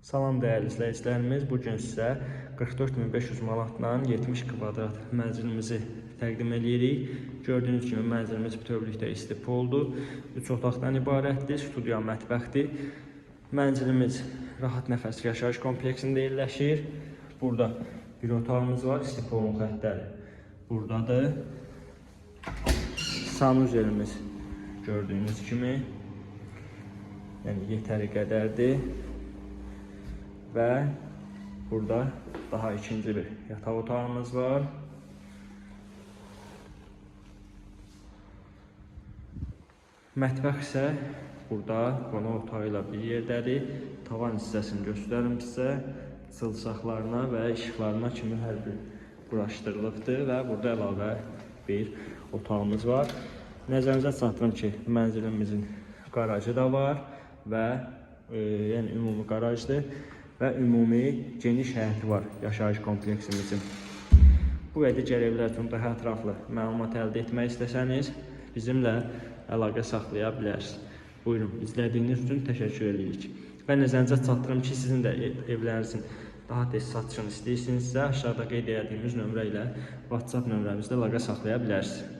Salam dəyərli izləyicilərimiz, bu gün sizə 44500 manatla 70 kvadrat mənzilimizi təqdim edirik. Gördüyünüz kimi mənzilimiz bütövlükdə istipoldur. 3 otaqdan ibarətdir, studiya mətbəxdir. Mənzilimiz rahat nəfəs yaşayış kompleksində yerləşir. Burada bir otağımız var, istipolun xəttləri buradadır. Sanuzelimiz gördüyünüz kimi yəni yetəri qədərdir. Və burada daha ikinci bir yataq otağımız var. Mətbəx isə burada qonaq otağı bir yerdədir. Tavan hissəsini göstərim sizə. Çılçaqlarına və işıqlarına kimi hər bir quraşdırılıbdır və burada əlavə bir otağımız var. Nəzərinizə çatdırım ki, mənzilimizin qarajı da var və e, yəni ümumi qarajdır və ümumi geniş həyəti var yaşayış kompleksimizin. Bu və digər evlər üçün daha ətraflı məlumat əldə etmək istəsəniz, bizimlə əlaqə saxlaya bilərsiniz. Buyurun, izlədiyiniz üçün təşəkkür edirik. Və nəzərinizə çatdırım ki, sizin də ev- evlərinizin daha tez satışını istəyirsinizsə, aşağıda qeyd etdiyimiz nömrə ilə WhatsApp nömrəmizdə əlaqə saxlaya bilərsiniz.